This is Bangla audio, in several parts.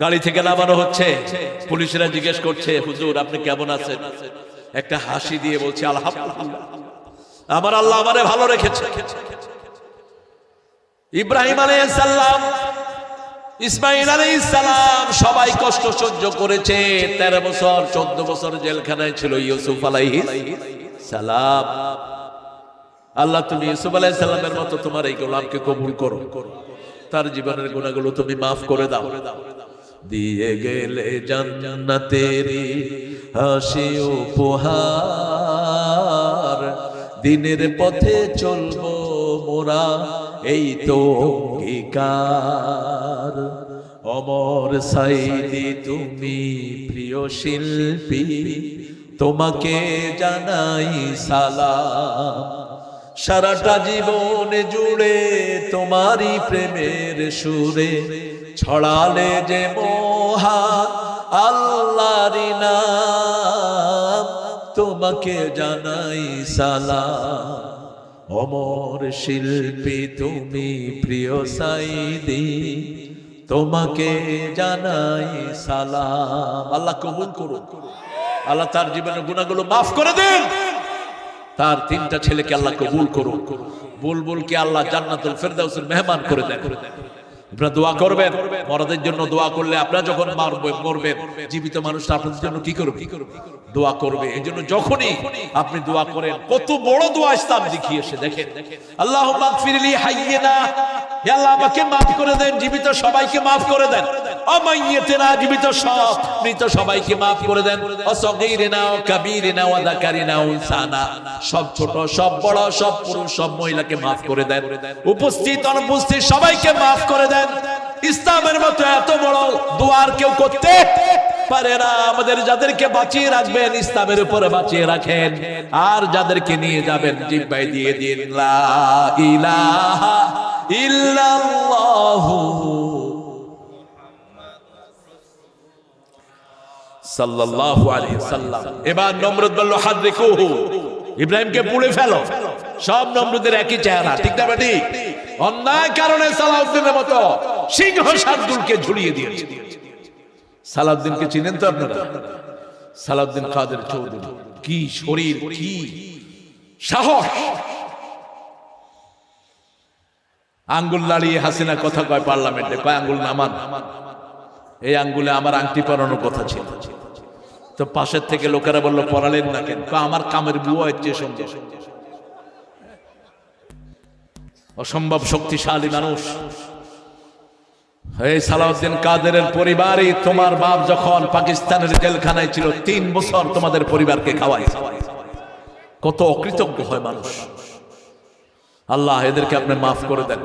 গাড়ি থেকে নামানো হচ্ছে। পুলিশেরা জিজ্ঞেস করছে, হুজুর, আপনি কেমন আছেন? একটা হাসি দিয়ে বলছে, আলহামদুলিল্লাহ। আমার আল্লাহ আমারে ভালো রেখেছে। ইব্রাহিম আলাইহিসসালাম ইসমাইল আলাইহিসসালাম সবাই কষ্ট সহ্য করেছে। তেরো বছর, চোদ্দ বছর জেলখানায় ছিল ইউসুফ আলাইহিস সালাম। আল্লাহ, তুমি ইউসুফ আলাইহিস সালামের মতো তোমার এই গোলামকে কবুল করো। তার জীবনের গুণাগুলো তুমি মাফ করে দাও। দিয়ে গেলে জান্নাতের হাসি উপহার। দিনের পথে চলবো মোরা, এই তো অঙ্গীকার। অমর সাইদি, তুমি প্রিয় শিল্পী, তোমাকে জানাই সালাম। সারাটা জীবন জুড়ে তোমারই প্রেমের সুরে ছড়ালে যে মোহা আল্লাহরি নাম, তোমাকে জানাই সালাম। অমর শিল্পী তুমি প্রিয় সাইদি, তোমাকে জানাই সালাম। আল্লাহ কবুল করুন আল্লাহ তার জীবনের গুণাগুলো মাফ করে দেন। তার তিনটা ছেলেকে আল্লাহ কবুল করুন বুলবুলকে আল্লাহ জান্নাতুল ফেরদাউসের মেহমান করে দেন। আপনারা দোয়া করবেন। মরাদের জন্য দোয়া করলে আপনারা যখন মারবেন মরবেন, জীবিত মানুষটা আপনাদের জন্য কি করবে? দোয়া করবে। এই জন্য যখনই আপনি দোয়া করেন, কত বড় দোয়া ইসলাম দেখিয়েছে দেখেন। আল্লাহ মাগফিরলি হাইয়িনা হে আল্লাহ, আমাকে মাফ করে দেন, জীবিত সবাইকে মাফ করে দেন। অমাইয়েতেনা জীবিত সব। মৃত সবাইকে মাফ করে দেন। অসগীরিনা ও কাবীরিনা ওয়া যাকারিনা ও উনসানা সব ছোট, সব বড়, সব পুরুষ, সব মহিলাকে মাফ করে দেন। উপস্থিত, অনুপস্থিত সবাইকে মাফ করে দেন। ইসলামের মতো এত বড় দুয়ার কেউ করতে পারে না। আমাদের যাদেরকে বাঁচিয়ে রাখবেন, ইসলামের উপরে বাঁচিয়ে রাখেন। আর যাদেরকে নিয়ে যাবেন জিব্বাই দিয়ে দিন। লা ইলাহা ইল্লাল্লাহু। সাল্লাল্লাহু আলাইহি সাল্লাম। এবার নমরুদ বলল, হাদরিকুহু। ইব্রাহিমকে পুড়ে ফেলো। সব নমরুদের একই চেহারা, ঠিক না বেটি? অন্যায় কারণে সালাউদ্দিনের মতো সিংহ শার্দুলকে ঝুলিয়ে দিয়েছে। সালাউদ্দিনকে চিনেন তো আপনারা? সালাউদ্দিন কাদের চৌধুরী? কি শরীর, কি সাহস? আঙ্গুল নাড়িয়ে হাসিনা কথা কয় পার্লামেন্টে, কয় আঙ্গুল নামান? এই আঙ্গুলে আমার আংটি পরানোর কথা ছিল। তো পাশের থেকে লোকেরা বলল পড়ালেন না কেন? আমার কামের বুয়া হচ্ছে সঙ্গে। অসম্ভব শক্তিশালী মানুষ। এই সালাউদ্দিন কাদেরের পরিবারই তোমার বাপ যখন পাকিস্তানের জেলখানায় ছিল, তিন বছর তোমাদের পরিবারকে খাওয়াই কত অকৃতজ্ঞ হয় মানুষ। আল্লাহ, এদেরকে আপনি মাফ করে দেন।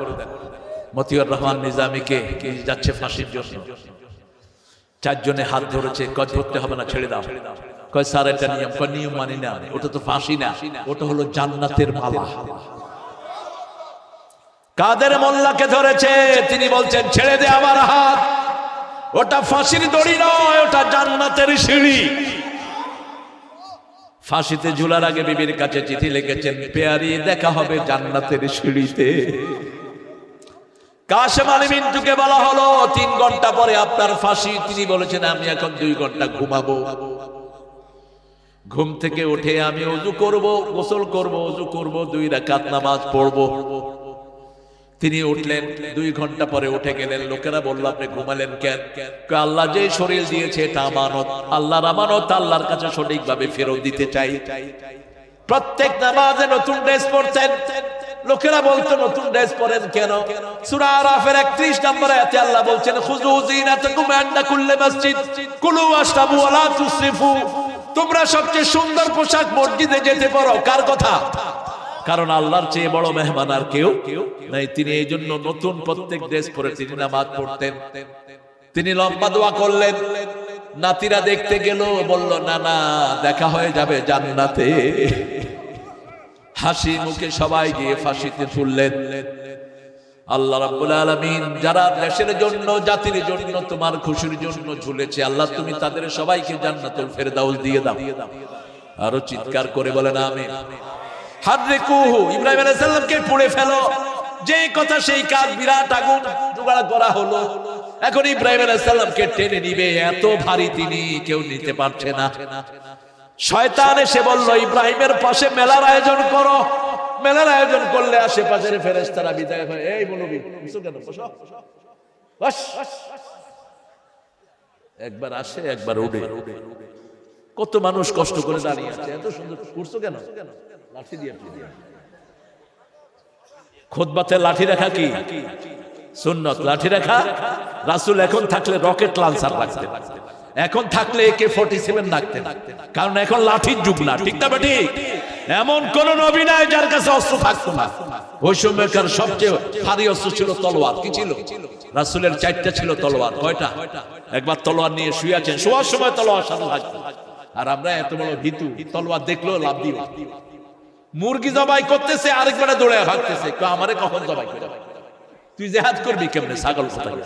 মতিউর রহমান নিজামীকে যাচ্ছে ফাঁসির জন্য। চারজনে হাত ধরেছে, কয়, ধরতে হবে না, ছেড়ে দাও। কয়, স্যার, এটা নিয়ম। কয়, নিয়ম মানি না, ওটা তো ফাঁসি না, ওটা হলো জান্নাতের মালা। কাদের মোল্লাকে ধরেছে, তিনি বলছেন, ছেড়ে দে আমার হাত, ওটা ফাঁসির দড়ি নয়, ওটা জান্নাতের সিঁড়ি। ফাঁসিতে ঝুলার আগে বিবির কাছে চিঠি লিখেছেন, পেয়ারি দেখা হবে জান্নাতের সিঁড়িতে। কাশেম আলী মিন্টুকে বলা হলো, তিন ঘণ্টা পরে আপনার ফাঁসি। তিনি বলেছেন, আমি এখন দুই ঘণ্টা ঘুমাবো। ঘুম থেকে উঠে আমি অজু করব, গোসল করব অজু করব, দুই রাকাত নামাজ পড়ব। তিনি উঠলেন, দুই ঘণ্টা পরে উঠে গেলেন। লোকেরা বলল, আপনি ঘুমালেন কেন? আল্লাহ যে শরীর দিয়েছে এটা আমানত। আল্লাহর আমানত আল্লাহর কাছে সঠিকভাবে ফেরত দিতে চাই। প্রত্যেক নামাজে নতুন ড্রেস পরতেন। লোকেরা বলতো, নতুন ড্রেস পরেন কেন? সূরা আরাফের 31 নম্বরে আয়াতে আল্লাহ বলছেন, খুযু যিনাতাকুম আনদা কুল্লি মসজিদ, কুলু ওয়াশরাবু ওয়া লা তুসরিফু। তোমরা সবচেয়ে সুন্দর পোশাক মসজিদে যেতে পারো। কার কথা? কারণ আল্লাহর চেয়ে বড় মেহমান আর কেউ নাই। তিনি এই জন্য নতুন প্রত্যেক ড্রেস পরে তিনি নামাজ পড়তেন। তিনি লম্বা দোয়া করলেন। নাতিরা দেখতে গেল, বলল, না না, দেখা হয়ে যাবে জান্নাতে। হাসি মুখে সবাই গিয়ে ফাঁসিতে তুললেন। আল্লাহ রাব্বুল আলামিন যারা দেশের জন্য, জাতির জন্য, তোমার খুশির জন্য ঝুলেছে, আল্লাহ তুমি তাদের সবাইকে জান্নাতুল ফেরদাউস দিয়ে দাও। আরও চিৎকার করে বলেন, আমিন। হাদরিকুহু, ইব্রাহিম আলাইহিস সালামকে পুড়ে ফেলো। যে কথা সেই কাজ বিরাট আগুন জোগাড় করা হলো। এখন ইব্রাহিম আলাইসাল্লামকে টেনে নিবে, এত ভারী তিনি, কেউ নিতে পারছে না। শয়তান এসে বলল, ইব্রাহিমের পাশে মেলার আয়োজন করো। মেলার আয়োজন করলে আশেপাশের ফেরেশতারা বিদায় হয়। এই মৌলবী একবার আসে, একবার উঠে। কত মানুষ কষ্ট করে দাঁড়িয়ে আছে। এত সুন্দর করছ কেন? লাঠি দিয়ে। খোদবাতে লাঠি রাখা কি? সুন্নত। লাঠি রাখা? রাসুল এখন থাকলে রকেট লাঞ্চার রাখতেন এখন থাকলে একে ফোর্টি সেভেন রাখতেন কারণ এখন লাঠির যুগ না, ঠিক না ঠিক এমন কোন নবী নাই যার কাছে অস্ত্র থাকতো না। ওই সময়কার সবচেয়ে ভারী অস্ত্র ছিল তলোয়ার। কি ছিল? রাসুলের চারটা ছিল তলোয়ার। কয়টা? একবার তলোয়ার নিয়ে শুয়ে আছেন। শোয়ার সময় তলোয়ার সাথে থাকতো। আর আমরা এত বড় ভীতু, তলোয়ার দেখলেও লাভ দিও মুরগি জবাই করতেছে, আরেকবারে দৌড়ে ভাগতেছে আমারে কখন জবাই করে তুই জেহাদ করবি কেমনে? ছাগল কোথায়?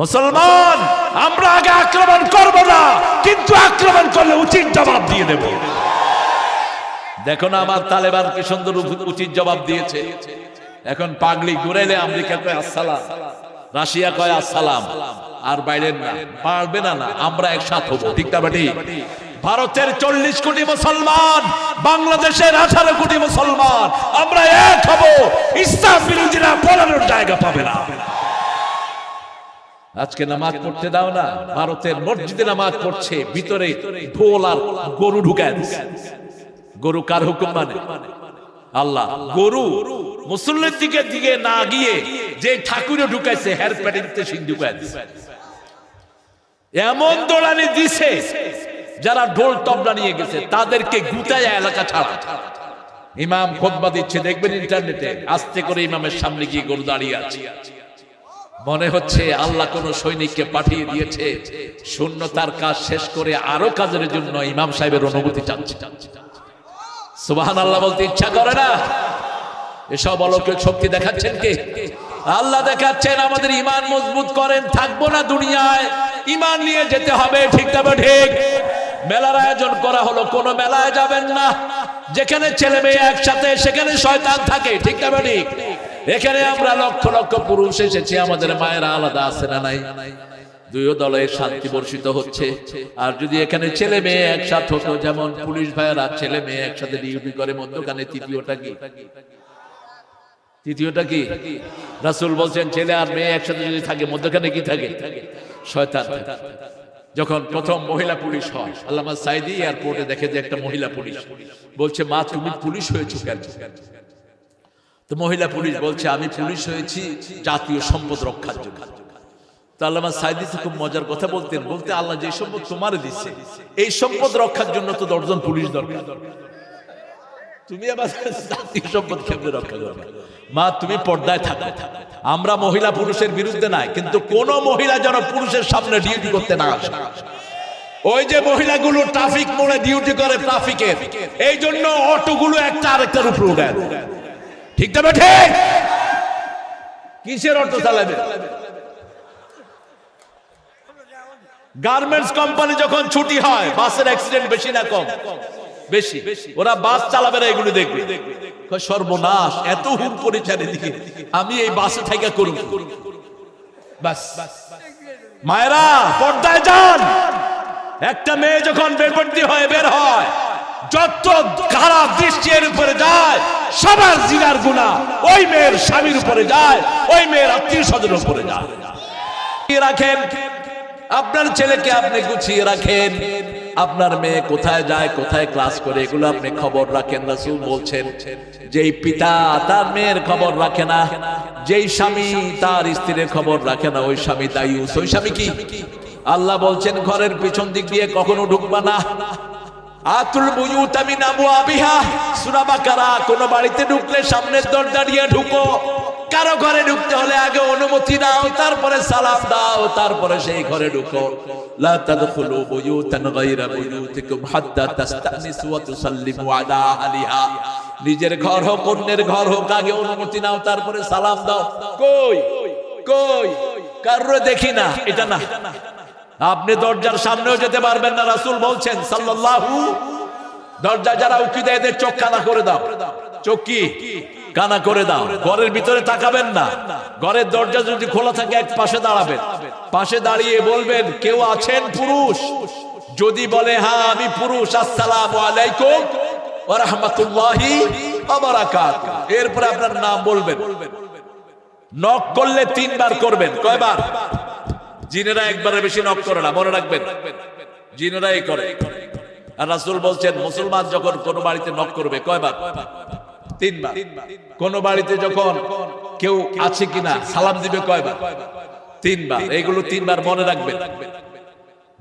মুসলমান, আমরা আগে আক্রমণ করব না, কিন্তু আক্রমণ করলে উচিত জবাব দিয়ে দেব। দেখো না আমার তালেবান কি সুন্দর উচিত জবাব দিয়েছে। এখন পাগলি ঘুরাইলে আমেরিকা কয়, আসসালাম। রাশিয়া কয়, আসসালাম। আর বাইরের না। পারবে না না, আমরা একসাথ হব। ঠিক না বাটি? ভারতের চল্লিশ কোটি মুসলমান, বাংলাদেশের আঠারো কোটি মুসলমান, আমরা এক হব। ইসলাম বিরোধীরা পড়ানোর জায়গা পাবে না। আজকে নামাজ পড়তে দাও না, ভারতের মসজিদে নামাজ পড়ছে, ভিতরে ঢোল আর গরু ঢুকায় গরু কার হুকুম মানে? আল্লাহ, গরু মুসল্লির দিকে দিকে না গিয়ে যে ঠাকুরে ঢুকাইছে, হের প্যাডিতে সিং এমন দৌড়ানি দিছে, যারা ঢোল তবলা নিয়ে গেছে, তাদেরকে গুতায় এলাকা ছাড়া। ইমাম খোদবা দিচ্ছে, দেখবেন ইন্টারনেটে, আস্তে করে ইমামের সামনে গিয়ে গরু দাঁড়িয়ে আছে। মনে হচ্ছে আল্লাহ কোন সৈনিককে পাঠিয়ে দিয়েছে। শূন্যতার কাজ শেষ করে আরও কাজের জন্য ইমাম সাহেবের অনুমতি চাচ্ছে। সুবাহান আল্লাহ বলতে ইচ্ছা করে না। এসব অলৌকিক শক্তি দেখাচ্ছেন কে? আল্লাহ দেখাচ্ছেন আমাদের ইমান মজবুত করেন, থাকব না দুনিয়ায়। ইমান নিয়ে যেতে হবে, ঠিক তবে ঠিক। মেলার আয়োজন করা হলো, কোন মেলায় যাবেন না। যেখানে ছেলে মেয়ে একসাথে, সেখানে শয়তান থাকে, ঠিক তবে ঠিক। এখানে আমরা লক্ষ লক্ষ পুরুষ এসেছি, আমাদের মায়েরা আলাদা আছে না নাই? দুই দলে শান্তি বর্ষিত হচ্ছে। আর যদি এখানে ছেলে মেয়ে একসাথে হতো, যেমন পুলিশ ভাইয়েরা ছেলে মেয়ে একসাথে ডিউটি করে, মধ্যখানে তৃতীয়টা কি? তৃতীয়টা কি? রাসুল বলছেন, ছেলে আর মেয়ে একসাথে যদি থাকে, মধ্যখানে কি থাকে? শয়তান যখন প্রথম মহিলা পুলিশ হয়, আল্লামা সাইদি এয়ারপোর্টে দেখে যে একটা মহিলা পুলিশ। বলছে, মা, তুমি পুলিশ হয়েছো কেন? তো মহিলা পুলিশ বলছে, আমি পুলিশ হয়েছি জাতীয় সম্পদ রক্ষার জন্য। কথা বলতে আল্লাহ যে সম্পদ দিচ্ছে এই সম্পদ রক্ষার জন্য তো দশজন পুলিশ দরকার। মা, তুমি পর্দায় আমরা মহিলা পুরুষের বিরুদ্ধে নাই, কিন্তু কোন মহিলা যেন পুরুষের সামনে ডিউটি করতে না আসে। ওই যে মহিলাগুলো ট্রাফিক মোড়ে ডিউটি করে ট্রাফিকের এই জন্য অটোগুলো একটা আরেকটার উপরে উঠে ঠিক তবে ঠিক কিসের অটো চালাবে? গার্মেন্টস কোম্পানি যখন ছুটি হয়, বাসের অ্যাক্সিডেন্ট বেশি না কম? বেশি। ওরা বাস চালাবে না, এগুলো দেখবে। সর্বনাশ, এত হুম করে চারিদিকে আমি এই বাসে থেকে করুন বাস। মায়েরা, পর্দায় যান। একটা মেয়ে যখন বেপর্দি হয়ে বের হয় যত এর উপরে যায়, সবার জিনার গুণা ওই মেয়ের স্বামীর উপরে যায়, ওই মেয়ের আত্মীয় স্বজনের উপরে যায়। রাখেন। আপনার ছেলেকে আপনি গুছিয়ে রাখেন। আপনার মেয়ে কোথায় যায়, কোথায় ক্লাস করে, এগুলো আপনি খবর রাখেন, রাসূল বলছেন, যেই পিতা তার মেয়ের খবর রাখে না, যেই স্বামী তার স্ত্রীর খবর রাখে না, ওই স্বামী দায়ুস ওই স্বামী কি? আল্লাহ বলছেন, ঘরের পিছন দিক দিয়ে কখনো ঢুকবা না। আতুল বুয়ুত মিন আবওয়াবিহা সূরা বাকারা, কোন বাড়িতে ঢুকলে সামনের দরজা দিয়ে ঢুকো। কারও ঘরে ঢুকতে হলে আগে অনুমতি নাও তারপরে সালাম দাও, তারপরে সেই ঘরে ঢুকো। লা তাদখুলু বুয়ুতান গায়রা বুয়ুতিকুম হাত্তা তাস্তানিসু ওয়া তুসাল্লিমু আলা আহলিহা। নিজের ঘর হোক, অন্যের ঘর হোক, আগে অনুমতি নাও, তারপরে সালাম দাও। কই? কই? কারও দেখি না, এটা না। দরজার সামনেও যেতে পারবেন না, রাসুল বলছেন, সাল্লাল্লাহু, দরজা যারা উকি দেয়, এদের চোখ কানা করে দাও। চোখ কি? কানা করে দাও। ঘরের ভিতরে তাকাবেন না। ঘরের দরজা যদি খোলা থাকে, এক পাশে দাঁড়াবেন। পাশে দাঁড়িয়ে বলবেন, কেউ আছেন পুরুষ? যদি বলে হ্যাঁ আমি পুরুষ, আসসালামু আলাইকুম রাহমাতুল্লাহি এরপরে আপনার নাম বলবেন। নক করলে তিনবার করবেন। কয়বার? জিনেরা একবারে বেশি নক করে না, মনে রাখবেন। জিনেরাই করে। আর রাসুল বলছেন, মুসলমান যখন কোন বাড়িতে নক করবে, কয়বার? তিনবার। কোন বাড়িতে যখন কেউ আছে কিনা, সালাম দিবে কয়বার? তিনবার। এইগুলো তিনবার মনে রাখবেন।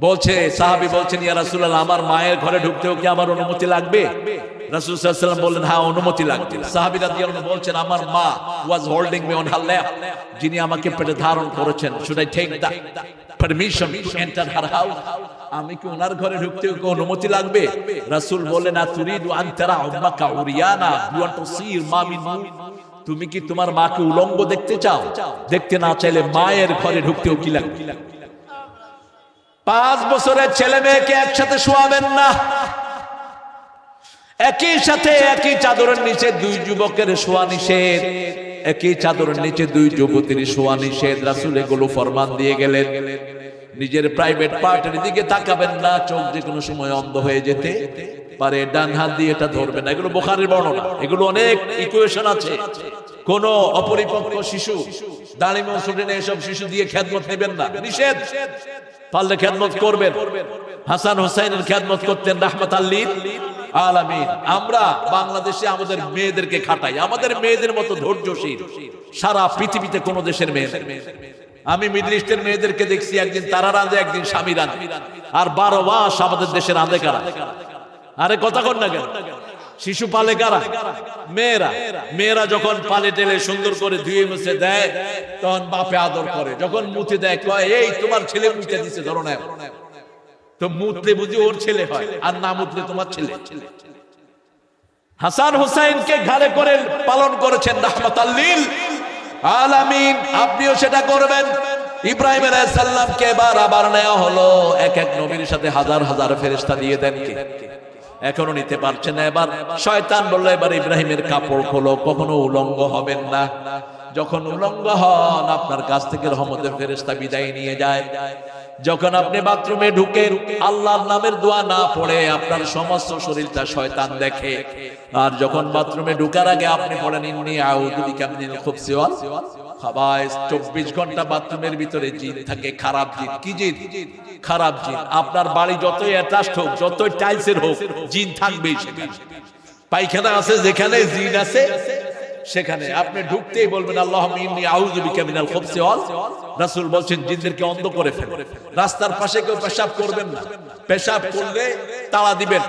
বলছে, সাহাবি বলছেন, ইয়া রাসূলুল্লাহ, আমার মায়ের ঘরে ঢুকতেও কি আমার অনুমতি লাগবে? রাসূল ওয়াসাল্লাম বললেন হ্যাঁ অনুমতি লাগবে। সাহাবী বলছেন, আমার মা was holding me on her lap যিনি আমাকে পেটে ধারণ করেছেন should I take the permission to enter her house আমি কি ওনার ঘরে ঢুকতেও কি অনুমতি লাগবে? রাসূল বললেন, আ তুরিদু আন তারা উম্মাকা উরিয়ানা you want to see your mummy তুমি কি তোমার মাকে উলঙ্গ দেখতে চাও? দেখতে না চাইলে মায়ের ঘরে ঢুকতেও কি লাগবে? পাঁচ বছরের ছেলে মেয়েকে একসাথে শোয়াবেন না। একই সাথে একই চাদরের নিচে দুই যুবকের শোয়া নিষেধ। একই চাদরের নিচে দুই যুবতীর শোয়া নিষেধ। রাসুল এগুলো ফরমান দিয়ে গেলেন। নিজের প্রাইভেট পার্টের দিকে তাকাবেন না, চোখ যে কোনো সময় অন্ধ হয়ে যেতে পারে। ডান হাত দিয়ে এটা ধরবেন না। এগুলো বোখারের বর্ণনা। এগুলো অনেক ইকুয়েশন আছে। কোন অপরিপক্ক শিশু দাঁড়িয়ে এসব শিশু দিয়ে খেদমত নেবেন না। নিষেধ। পারলে খেদমত করবেন। হাসান হোসাইনের খেদমত করতেন রাহমাত আল্লিন আলামিন। আমরা বাংলাদেশে আমাদের মেয়েদেরকে খাটাই। আমাদের মেয়েদের মতো ধৈর্যশীল। সারা পৃথিবীতে কোন দেশের মেয়ে আমি মিডল ইস্টের মেয়েদেরকে দেখছি, একদিন তারা রাঁধে, একদিন স্বামী রাঁধে। আর বারো মাস আমাদের দেশের রাঁধে কারা? আরে কথা কর না কেন? শিশু পালে কারা? মেয়েরা। মেয়েরা যখন পালে টেলে সুন্দর করে ধুয়ে মুছে দেয়, তখন বাপে আদর করে। যখন মুতে দেয়, কয়, এই, তোমার ছেলে মুতে দিছে, ধরো না তো মুতলে বুঝি ওর ছেলে হয়, আর না মুতলে তোমার ছেলে। হাসান হুসাইনকে ঘাড়ে করে পালন করেছেন রাহমাত আল্লিল আলামিন, আপনিও সেটা করবেন। ইব্রাহিম আলাইহিস সালামকে এবার আবার নেওয়া হলো। এক এক নবীর সাথে হাজার হাজার ফেরেশতা দিয়ে দেন কি? এখনও নিতে পারছে না এবার। শয়তান বলল, এবার ইব্রাহিমের কাপড় খোলো, কখনো উলঙ্গ হবেন না। যখন উলঙ্গ হন, আপনার কাছ থেকে রহমতের ফেরেশতা বিদায় নিয়ে যায়। যখন আপনি বাথরুমে ঢুকে আল্লাহর নামের দোয়া না পড়ে, আপনার সমস্ত শরীরটা শয়তান দেখে। আর যখন বাথরুমে ঢুকার আগে আপনি পড়েন, ইন্নি মিনাল খুবসি ওয়াল খাবাইস 24 ঘণ্টা বাথরুমের ভিতরে জিন থাকে, খারাপ জিন কি জিন খারাপ জিন আপনার বাড়ি যতই অ্যাটাচড হোক, যতই টাইলসের হোক জিন থাকবেই সেখানে। পায়খানা আছে, যেখানে জিন আছে, সেখানে। আপনি ঢুকতেই বলবেন আল্লাহ মিনাল খুবসি ওয়াল রাসূল বলছেন জিনদেরকে অন্ধ করে ফেলে। রাস্তার পাশে কেউ পেশাব করবেন না। পেশাব করলে তালা দিবেন।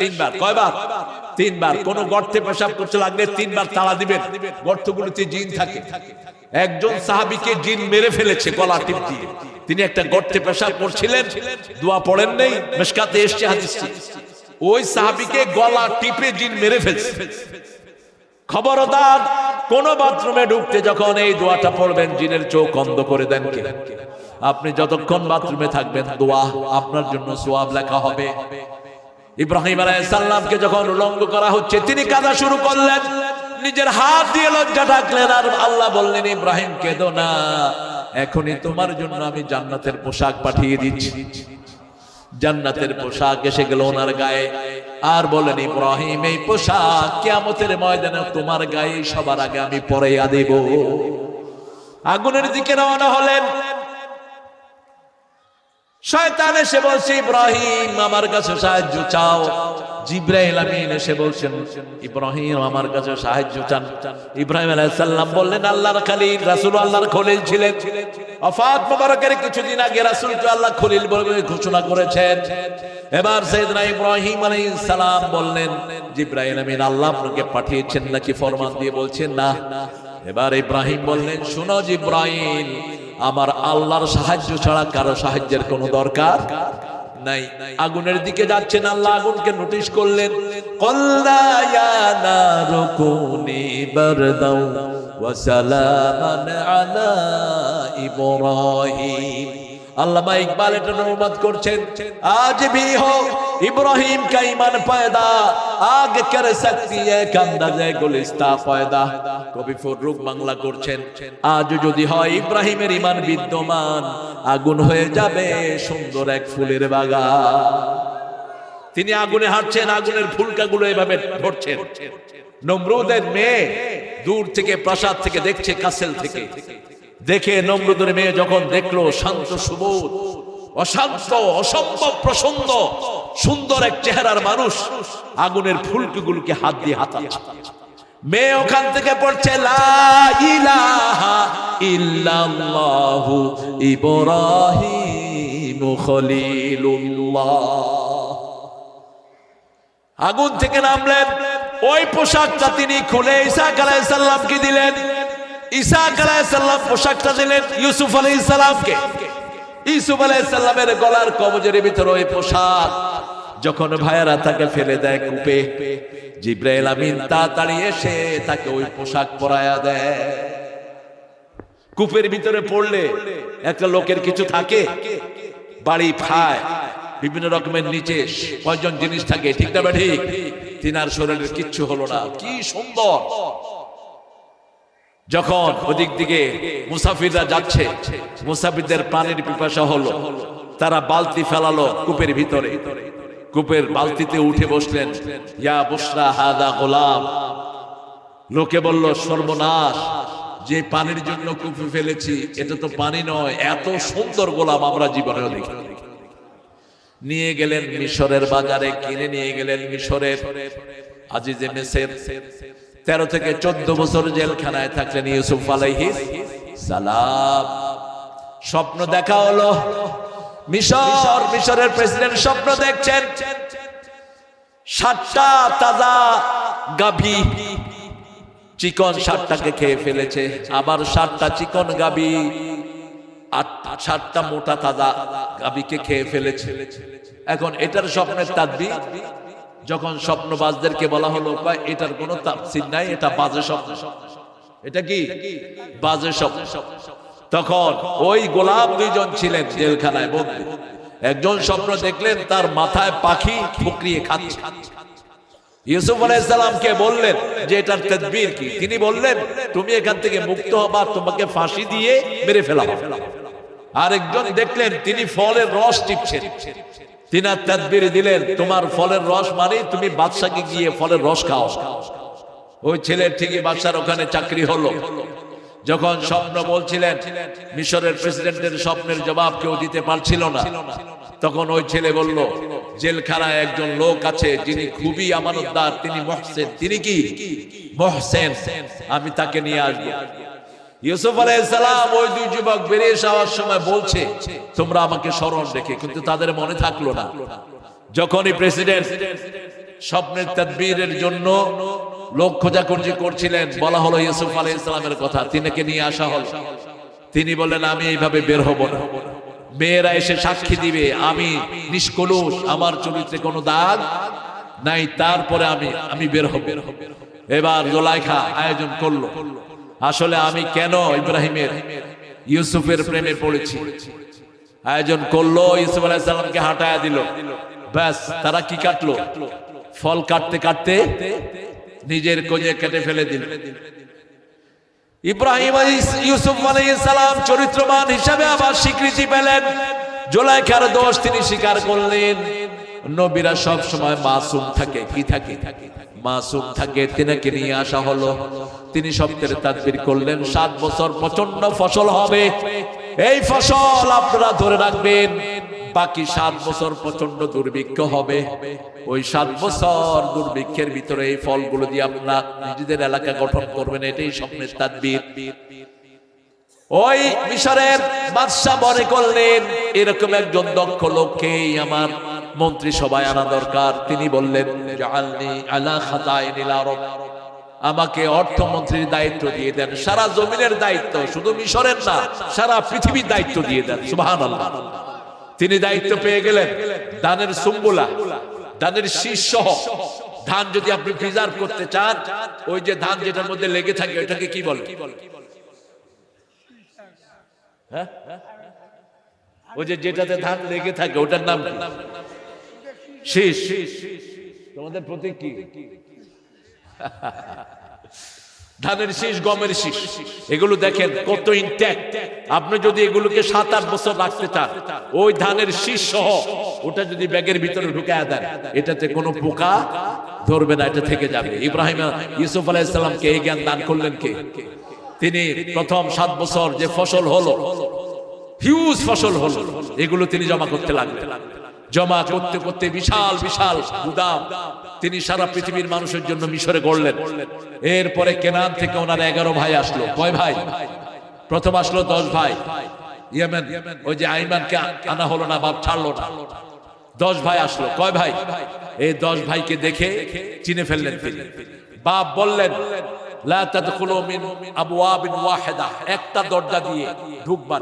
তিনবার। কয়বার? তিনবার কোন গর্তে পেশাব করতে লাগলে তিনবার তালা দিবেন। গর্তগুলোতে জিন থাকে। একজন সাহাবীকে জিন মেরে ফেলেছে গলা টিপ দিয়ে তিনি একটা গর্তে পেশাব করছিলেন দোয়া পড়েন নেই মেশকাতে এসছে হাদিসটি। ওই সাহাবীকে গলা টিপে জিন মেরে ফেলছে। খবরদার কোন বাথরুমে ঢুকতে যখন এই দোয়াটা পড়বেন জিনের চোখ অন্ধ করে দেন কে? আপনি যতক্ষণ বাথরুমে থাকবেন দোয়া আপনার জন্য সোয়াব লেখা হবে। ইব্রাহিম আলাইসাল্লামকে যখন উলঙ্গ করা হচ্ছে, তিনি কাদা শুরু করলেন। নিজের হাত দিয়ে লজ্জা ডাকলেন আর আল্লাহ বললেন, ইব্রাহিম, কেঁদো না। এখনই তোমার জন্য আমি জান্নাতের পোশাক পাঠিয়ে দিচ্ছি। জান্নাতের পোশাক এসে গেল ওনার গায়ে। আর বলেন ইব্রাহিম, এই পোশাক কিয়ামতের ময়দানে তোমার গায়ে সবার আগে আমি পরাইয়া দেব। আগুনের দিকে রওনা হলেন। শয়তান এসে বলছে, ইব্রাহিম, আমার কাছে সাহায্য চাও। আমিন এসে বলছেন, ইব্রাহিম, আমার কাছে সাহায্য চান। ইব্রাহিম আলাইহিস সালাম বললেন, আল্লাহর খলিল, রাসূল আল্লাহর খলিল ছিলেন। ওফাত মোবারকের কিছুদিন আগে আল্লাহ খলিল ঘোষণা করেছেন। এবার সাইয়েদনা ইব্রাহিম বললেন, জিব্রাইল আমিন, আল্লাহ আপনাকে পাঠিয়েছেন নাকি ফরমান দিয়ে বলছেন না? এবার ইব্রাহিম বললেন, শুনো জিব্রাইল আমার আল্লাহর সাহায্য ছাড়া কারও সাহায্যের কোনো দরকার নাই। আগুনের দিকে যাচ্ছেন, আল্লাহ আগুনকে নোটিশ করলেন, কল্লা ইব্রাহিম। আল্লামা ইকবাল এটা অনুবাদ করছেন, আজ বি হোক ইব্রাহিম কা ঈমান পয়দা আগ কর সকতি এক আন্দাজে গুলিস্তা পয়দা। কবি ফররুক বাংলা করছেন, আজ যদি হয় ইব্রাহিমের ঈমান বিদ্যমান, আগুন হয়ে যাবে সুন্দর এক ফুলের বাগান। তিনি আগুনে হাঁটছেন, আগুনের ফুলকাগুলো এভাবে ধরছেন। নমরুদের মেয়ে দূর থেকে প্রাসাদ থেকে দেখছে, কাসেল থেকে। দেখে নমরুদের মেয়ে যখন দেখল, শান্ত সুবোধ, অশান্ত, অসম্ভব প্রসন্ন, সুন্দর এক চেহারার মানুষ আগুনের ফুলকিগুলোকে হাত দিয়ে হাতাচ্ছে। মেয়ে ওখান থেকে পড়ছে আগুন থেকে নামলেন। ওই পোশাকটা তিনি খুলে ইসাক আলাইসাল্লামকে দিলেন। আলাইসাল্লাম পোশাকটা দিলেন ইউসুফ ইউসুফ আলাইসাল্লামের গলার কবজের ভিতরে ওই পোশাক যখন তাকে ফেলে দেয় জিব্রাইল আমিন তাড়াতাড়ি এসে তাকে ওই পোশাক পরায়া দেয়। কূপের ভিতরে পড়লে একটা লোকের কিছু থাকে, বাড়ি খায় বিভিন্ন রকমের নিচে কয়জন জিনিস থাকে, ঠিক না ঠিক? তিনার শরীরের কিচ্ছু হলো না। কি সুন্দর! যখন ওদিক দিকে মুসাফিররা যাচ্ছে, মুসাফিরদের প্রাণের পিপাসা হলো। তারা বালতি ফেলালো কূপের ভিতরে। কূপের বালতিতে উঠে বসলেন, ইয়া বসরা হাদা গোলাম। লোকে বলল, সর্বনাশ, যে পানির জন্য কূপে ফেলেছি, এটা তো পানি নয়, এত সুন্দর গোলাম আমরা জীবনেও দেখি। নিয়ে গেলেন মিশরের বাজারে, কিনে নিয়ে গেলেন মিশরের। আজিজে মেসের তেরো থেকে চোদ্দ বছর জেলখানায় থাকলেন ইউসুফ আলাইহিস সালাম। স্বপ্ন দেখা হলো। মিশর, মিশরের প্রেসিডেন্ট স্বপ্ন দেখছেন। সাতটা তাজা গাভী, চিকন সাতটাকে খেয়ে ফেলেছে। আবার সাতটা চিকন আটটা সাতটা মোটা তাজা গাবিকে খেয়ে ফেলেছে। এখন এটার স্বপ্নের তাদবি যখন স্বপ্নবাজদেরকে বলা হলো এটার কোনো তাফসির নাই, এটা বাজে স্বপ্ন। এটা কি? বাজে স্বপ্ন। তখন ওই গোলাম দুইজন ছিলেন জেলখানায় বন্দী একজন স্বপ্ন দেখলেন, তার মাথায় পাখি ঠুকরিয়ে খাচ্ছে। ইউসুফ আলাইসালামকে বললেন যে, এটার তদবির কি? তিনি বললেন, তুমি এখান থেকে মুক্ত হবার তোমাকে ফাঁসি দিয়ে মেরে ফেলা হবে। আরেকজন দেখলেন, তিনি ফলের রস টিপছেন। তিনার তদবির দিলেন, তোমার ফলের রস মানে তুমি বাদশাকে গিয়ে ফলের রস খাও। ওই ছেলের ঠিকই বাদশার ওখানে চাকরি হলো। যখন স্বপ্ন বলছিলেন, মিশরের প্রেসিডেন্টের স্বপ্নের জবাব কেউ দিতে পারছিল না। তখন ওই ছেলে বলল, জেলখানায় একজন লোক আছে, যিনি খুবই আমানতদার, তিনি মহসেন। তিনি কি? মহসেন, আমি তাকে নিয়ে আসব। ইউসুফ আলাইসালাম ওই দুই যুবক বেরিয়ে যাওয়ার সময় বলছে, তোমরা আমাকে স্মরণ রেখে, কিন্তু তাদের মনে থাকল না। যখনই প্রেসিডেন্ট স্বপ্নের জন্য লোক খোঁজাখুঁজি করছিলেন, বলা হলো ইউসুফ কথা, তিনাকে নিয়ে আসা হলো। তিনি বললেন, আমি এইভাবে বের হব না। মেয়েরা এসে সাক্ষী দিবে, আমি নিষ্কলুষ, আমার চরিত্রে কোনো দাগ নাই, তারপরে আমি আমি বের হব। এবার জোলাইখা আয়োজন করল। আসলে আমি কেন ইব্রাহিমের, ইউসুফের প্রেমে পড়েছি? আয়োজন করল, ইউসুফ আলাইসাল্লামকে হাঁটায়া দিল। ব্যাস, তারা কি কাটলো? ফল কাটতে কাটতে নিজের কোজে কেটে ফেলে দিল। ইব্রাহিম ইউসুফ সালাম চরিত্রবান হিসাবে আবার স্বীকৃতি পেলেন। জোলাইখার দোষ তিনি স্বীকার করলেন। নবীরা সব সময় মাসুম থাকে, কি থাকে থাকে? মাসুম থাকে, তিনাকে নিয়ে আসা হলো। তিনি সত্যের তাদবির করলেন, সাত বছর প্রচণ্ড ফসল হবে। এই ফসল আপনারা ধরে রাখবেন, বাকি সাত বছর প্রচণ্ড দুর্ভিক্ষ হবে। ওই সাত বছর দুর্ভিক্ষের ভিতরে এই ফলগুলো দিয়ে আপনারা নিজেদের এলাকা গঠন করবেন, এটাই স্বপ্নের তাদবির। ওই মিশরের বাদশাহ মনে করলেন, এরকম একজন দক্ষ লোককেই আমার মন্ত্রী সভায় আনা দরকার। তিনি বললেন আলা খাজাইনিল আরব আমাকে অর্থমন্ত্রীর দায়িত্ব দিয়ে দেন। সারা জমিনের দায়িত্ব, শুধু মিশরের না, সারা পৃথিবীর দায়িত্ব দিয়ে দেন। সুবহানাল্লাহ। তিনি দায়িত্ব পেয়ে গেলেন দানের সুম্বুলা শীষ সহ ধান যদি আপনি প্রিজার্ভ করতে চান, ওই যে ধান যেটার মধ্যে লেগে থাকে, ওটাকে কি বলে? হ্যাঁ? ওই যেটাতে ধান লেগে থাকে, ওটার নাম শীষ। তোমাদের প্রতীক কি? ধানের শীষ গমের শীষ এগুলো দেখেন কত ইনট্যাক্ট আপনি যদি এগুলোকে সাত আট বছর রাখতে চান ওই ধানের শীষ সহ ওটা যদি ব্যাগের ভিতরে ঢুকায় দেন এটাতে কোনো পোকা ধরবে না এটা থেকে যাবে। ইব্রাহিম ইউসুফ আলাইসাল্লামকে এই জ্ঞান দান করলেন কে? তিনি প্রথম সাত বছর যে ফসল হলো হিউজ ফসল হলো এগুলো তিনি জমা করতে লাগলেন। জমা করতে করতে বিশাল বিশাল গুদাম তিনি সারা পৃথিবীর মানুষের জন্য মিশরে গড়লেন। এরপরে কেনান থেকে ওনার এগারো ভাই আসলো। কয় ভাই? প্রথম আসলো দশ ভাই। ইয়েমেন, ওই যে আইমানকে আনা হলো না, বাপ ছাড়লো না। দশ ভাই আসলো। কয় ভাই? এই দশ ভাইকে দেখে চিনে ফেললেন তিনি। বাপ বললেন একটা দরজা দিয়ে ঢুকবা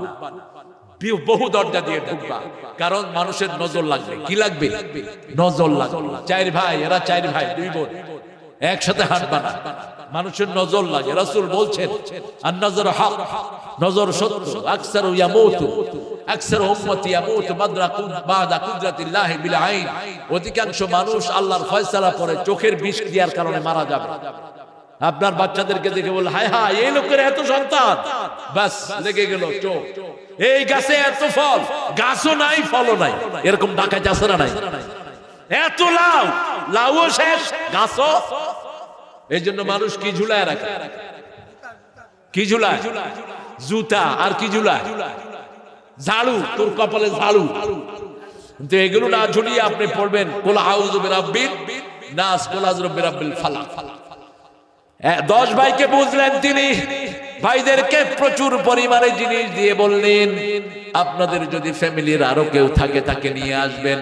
বহু দরজা দিয়ে ঢুকবা। কারণ মানুষের নজর লাগবে। কি লাগবে? নজর লাগবে। চার ভাই, এরা চার ভাই, দুই বোন। একসাথে হাঁটবা না। মানুষের নজর লাগে। রাসূল বলছেন আর নজর হক, নজর সত্য। আকসার ইয়ামুতু, আকসার উম্মতি ইয়ামুতু মাদরাকু বাদা কুদরাতিল্লাহি বিল আইন অধিকাংশ মানুষ আল্লাহর ফয়সালা পরে চোখের বিষ ক্রিয়ার কারণে মারা যাবে। আপনার বাচ্চাদেরকে দেখে বল হায় হায় এই লোকের এত সন্তান। বাস লেগে গেল চোখ। এই গাছে এত ফল গাছও নাই ফলও নাই। এরকম ডাকা যাচ্ছে না নাই? এত লাউ লাউও শেষ গাছও। এই জন্য মানুষ কি ঝুলায় রাখে? কি ঝুলায়? জুতা আর কি ঝুলায়? ঝাড়ু তোর কপালে ঝাড়ু। কিন্তু এগুলো না ঝুলিয়ে আপনি পড়বেন কোলা হাউজ বিরাব্বিন নাস কোলা বিরাব্বিল ফালা এ, দশ ভাইকে বুঝলেন তিনি। ভাইদেরকে প্রচুর পরিমাণে জিনিস দিয়ে বললেন, আপনাদের যদি ফ্যামিলির আরও কেউ থাকে, তাকে নিয়ে আসবেন।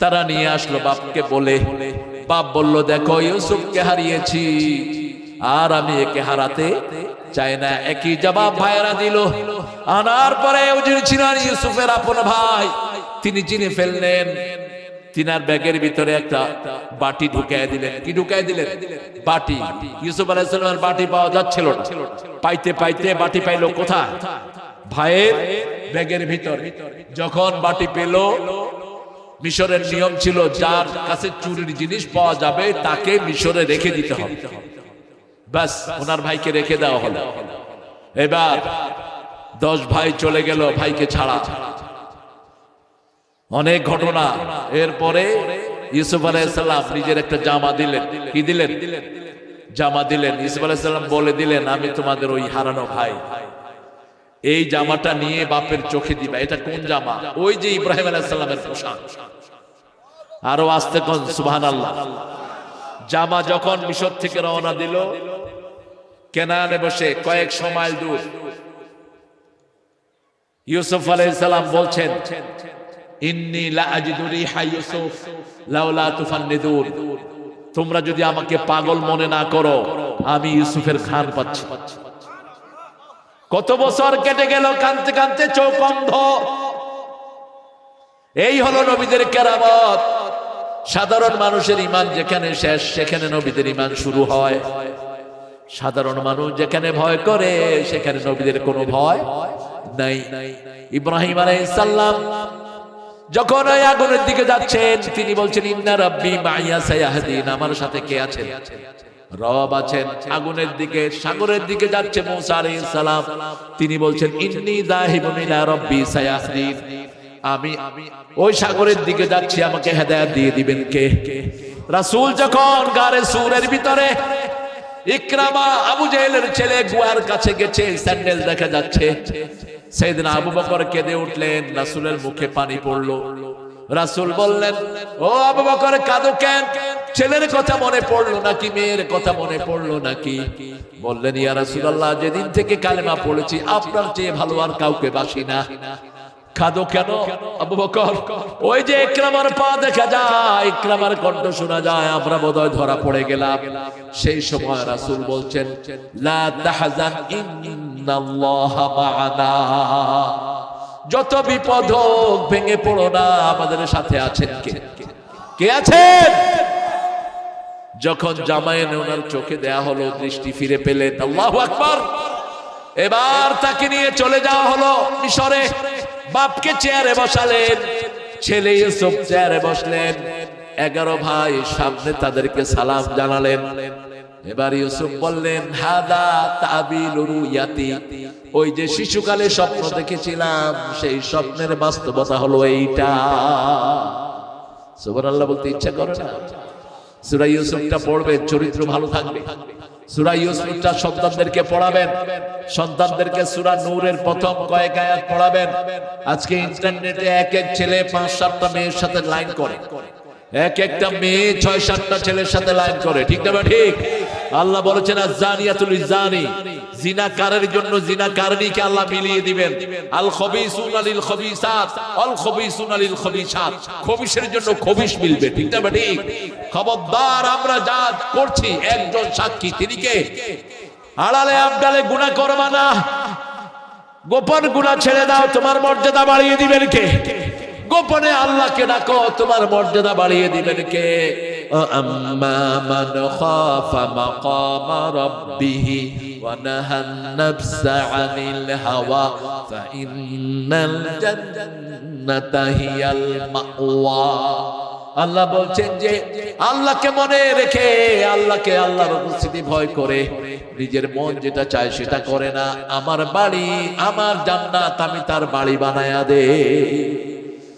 তারা নিয়ে আসলো, বাপকে বলে, বাপ বলল, দেখো, ইউসুফকে হারিয়েছি, আর আমি একে হারাতে চাই না। একই জবাব ভাইয়েরা দিল। আনার পরে ছিলেন ইউসুফের আপন ভাই, তিনি চিনে ফেললেন তিনার ব্যাগের ভিতরে একটা বাটি ঢুকায় দিলেন। কি ঢুকায় দিলেন? বাটি। ইউসুফ আলাইসালামের বাটি পাওয়া যাচ্ছিল না। পাইতে পাইতে বাটি পাইলো কোথায়? ভাইয়ের ব্যাগের ভিতর। যখন বাটি পেল, মিশরের নিয়ম ছিল, যার কাছে চুরির জিনিস পাওয়া যাবে, তাকে মিশরে রেখে দিতে হবে। ব্যাস, ওনার ভাইকে রেখে দেওয়া হলো। এবার দশ ভাই চলে গেল ভাইকে ছাড়া ছাড়া। অনেক ঘটনা। এরপরে ইউসুফ আলাইসাল্লাম নিজের একটা জামা দিলেন। কি দিলেন? জামা দিলেন। ইউসুফ আলাইসাল্লাম বলে দিলেন, আমি তোমাদের ওই হারানো ভাই। এই জামাটা নিয়ে বাপের চোখে দিবা। এটা কোন জামা? ওই যে ইব্রাহিম আলাইসাল্লামের পোশাক। আরও আসতে কোন সুবহান আল্লাহ জামা যখন মিশর থেকে রওনা দিল, কেনানে বসে কয়েক মাইল দূর। ইউসুফ আলাইসাল্লাম বলছেন ইন্নি লা আজিদু রিহা ইউসুফ তুফান্নিদুন। তোমরা যদি আমাকে পাগল মনে না করো, আমি ইউসুফের খান পাচ্ছি। কত বছর কেটে গেল কানতে কানতে চোখ অন্ধ এই হলো নবীদের কেরামত। সাধারণ মানুষের ইমান যেখানে শেষ, সেখানে নবীদের ইমান শুরু হয়। সাধারণ মানুষ যেখানে ভয় করে, সেখানে নবীদের কোনো ভয় নাই। ইব্রাহিম আলাইসাল্লাম যখন ওই আগুনের দিকে যাচ্ছেন, তিনি বলছেন, ইন্না রাব্বি মাইয়া সায়াহদিন। আমার সাথে কে আছে রব আছেন। আগুনের দিকে, সাগরের দিকে যাচ্ছে মুসা আলাইহিস সালাম। তিনি বলছেন, ইন্নী যাহিবুন ইলা রাব্বি সায়াহদিন। আমি, ওই সাগরের দিকে যাচ্ছি, আমাকে হেদায়েত দিয়ে দিবেন কে? রাসূল যখন গারে সুরের ভিতরে, ইকরামা আবু জেহেলের ছেলে গুয়ার কাছে গেছে, স্যান্ডেল দেখা যাচ্ছে। সেদিন আবু বকর কেঁদে উঠলেন, রাসূলের মুখে পানি পড়ল। রাসূল বললেন, ও আবু বকর, কাঁদো কেন? ছেলের কথা মনে পড়ল নাকি, মেয়ের কথা মনে পড়ল নাকি? বললেন, ইয়া রাসূলুল্লাহ, যেদিন থেকে কালেমা পড়েছি, আপনার চেয়ে ভালো আর কাউকে বাসি না। খাদো কেন, আবু বকর? ওই যে ইকরামার পা দেখা যায়, ইকরামার কণ্ঠ শোনা যায়, আমরা বোধহয় ধরা পড়ে গেলাম। সেই সময় রাসূল বলছেন, লা তাহজান মা'ানা যত বিপদ হোক, ভেঙে পড়ো না, আমাদের সাথে আছেন কে? কে আছেন? যখন জামাইন ওনার চোখে দেয়া হলো, দৃষ্টি ফিরে পেলেন, আল্লাহু আকবার। এবার তাকে নিয়ে চলে যাওয়া হলো মিশরে। বাপকে চেয়ারে বসালেন, ছেলে চেয়ারে বসলেন। এগারো ভাই সামনে তাদেরকে সালাম জানালেন। এবার ইউসুফ বললেন, হাদা তাবিল রুয়াতি ওই যে শিশুকালে স্বপ্ন দেখেছিলাম, সেই স্বপ্নের বাস্তবতা হলো এইটা। সুবহানাল্লাহ বলতে ইচ্ছা করে না। সূরা ইউসুফটা পড়বেন চরিত্র ভালো থাকবে। সূরা ইউসুফটা সন্তানদেরকে পড়াবেন, সন্তানদেরকে সূরা নূরের প্রথম কয়েক আয়াত পড়াবেন। আজকে ইন্টারনেটে এক এক ছেলে পাঁচ সাতটা মেয়ের সাথে লাইন করে। এক একটা মেয়ে ছয় সাতটা ছেলের সাথে লাইন করে, ঠিক না ঠিক? আল্লাহ বলেছেন জানিয়াতুল জানি জিনাকারের জন্য জিনাকারণীকে আল্লাহ মিলিয়ে দিবেন। আল খবিসুন আলিল খবিসাত আল খবিসুন আলিল খবিসাত খবিসের জন্য খবিস মিলবে, ঠিক না ঠিক খবরদার, আমরা যা করছি, একজন সাক্ষী, তিনি কে? আড়ালে আবডালে গুনাহ করবা না। গোপন গুনাহ ছেড়ে দাও, তোমার মর্যাদা বাড়িয়ে দিবেন কে? গোপনে আল্লাহকে ডাকো, তোমার মর্যাদা বাড়িয়ে দিবেন কে? মাকামা রাব্বিহি ওয়া নাহান নাফসা আনিল হাওয়া ফা ইন্নাল জান্নাতা হিয়াল মাওয়া আল্লাহ বলছেন যে আল্লাহকে মনে রেখে, আল্লাহকে আল্লাহর উপস্থিতি ভয় করে, নিজের মন যেটা চায় সেটা করে না। আমার বাড়ি, আমার জান্নাত, আমি তার বাড়ি বানায়া দে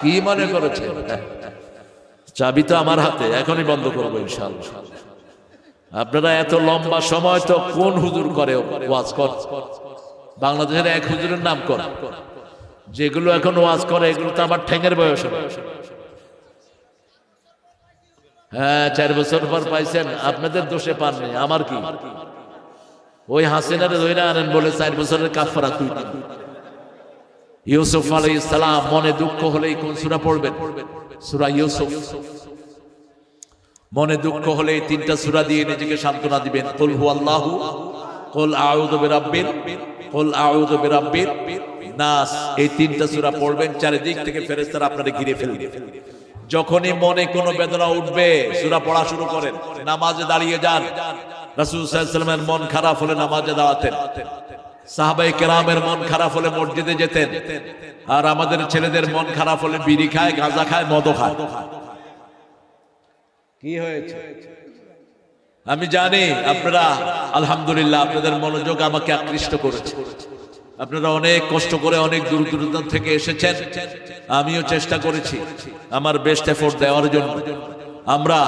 কি মনে করেছে? চাবি তো আমার হাতে, এখনই বন্ধ করব ইনশাল্লাহ আপনারা এত লম্বা সময় তো কোন হুজুর করে ওয়াজ কর? বাংলাদেশের এক হুজুরের নাম কর। যেগুলো এখন ওয়াজ করে, এগুলো তো আমার ঠেঙের বয়স হ্যাঁ চার বছর পর পাইছেন, আপনাদের দোষে পাননি আমার কি? ওই হাসিনারে ধরে আনেন বলে চার বছরের কাফারা তুই। ইউসুফ আলাই ইসলাম মনে দুঃখ হলেই কোন সুরা পড়বেন? সুরা ইউসুফ। মনে দুঃখ হলে তিনটা সুরা দিয়ে নিজেকে সান্ত্বনা দিবেন। কুল হু আল্লাহু কুল আউযু বিরাব্বিল কুল নাস, এই তিনটা সূরা পড়বেন, চারিদিক থেকে ঘিরে ফেলবে। যখনই মনে কোনো বেদনা উঠবে, সূরা পড়া শুরু করেন। নামাজে দাঁড়িয়ে যান। রাসূল আলাইহি মন খারাপ হলে নামাজে দাঁড়াতেন। সাহাবাই কেরামের মন খারাপ হলে মসজিদে যেতেন। আর আমাদের ছেলেদের মন খারাপ হলে বিড়ি খায়, গাঁজা খায় মদ খায়। কি হয়েছে? আমি জানি আপনারা, আলহামদুলিল্লাহ, আপনাদের মনোযোগ আমাকে আকৃষ্ট করেছে। আপনারা অনেক কষ্ট করে অনেক দূর দূরান্ত থেকে এসেছেন। আমিও চেষ্টা করেছি আমার বেস্ট এফোর্ট দেওয়ার জন্য। আমরা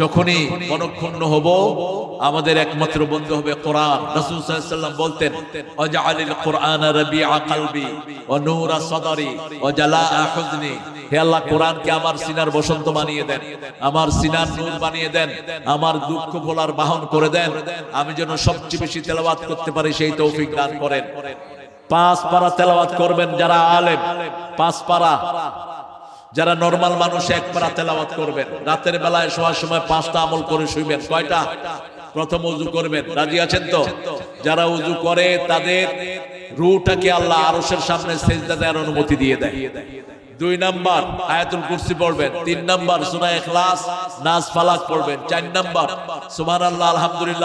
যখনই মনক্ষুণ্ণ হব আমাদের একমাত্র বন্ধু হবে কোরআন। রাসূল সাল্লাল্লাহু বলতেন ওয়াজআলিল রাবিআ কলবি ওয়া নূরা সাদরি হুজনি। হে আল্লাহ, কোরআনকে আমার সিনার বসন্ত বানিয়ে দেন, আমার সিনার নূর বানিয়ে দেন, আমার দুঃখ ভোলার বাহন করে দেন। আমি যেন সবচেয়ে বেশি তেলাওয়াত করতে পারি, সেই তৌফিক দান করেন। পাঁচ পারা তেলাওয়াত করবেন যারা আলেম, পাঁচ পারা। যারা নরমাল মানুষ, এক পারা তেলাওয়াত করবেন। রাতের বেলায় শোয়ার সময় পাঁচটা আমল করে শুইবেন। কয়টা? প্রথম উজু করবেন। রাজি আছেন তো? যারা উজু করে, তাদের রুটাকে আল্লাহ আরসের সামনে সেজদা দেওয়ার অনুমতি দিয়ে দেয়। দুই নাম্বার, আয়াতুল কুরসি পড়বেন। তিন নাম্বার এখলাস নাজ ফালাক পড়বেন। চার নাম্বার, সুবহানাল্লাহ, আলহামদুলিল্লাহ।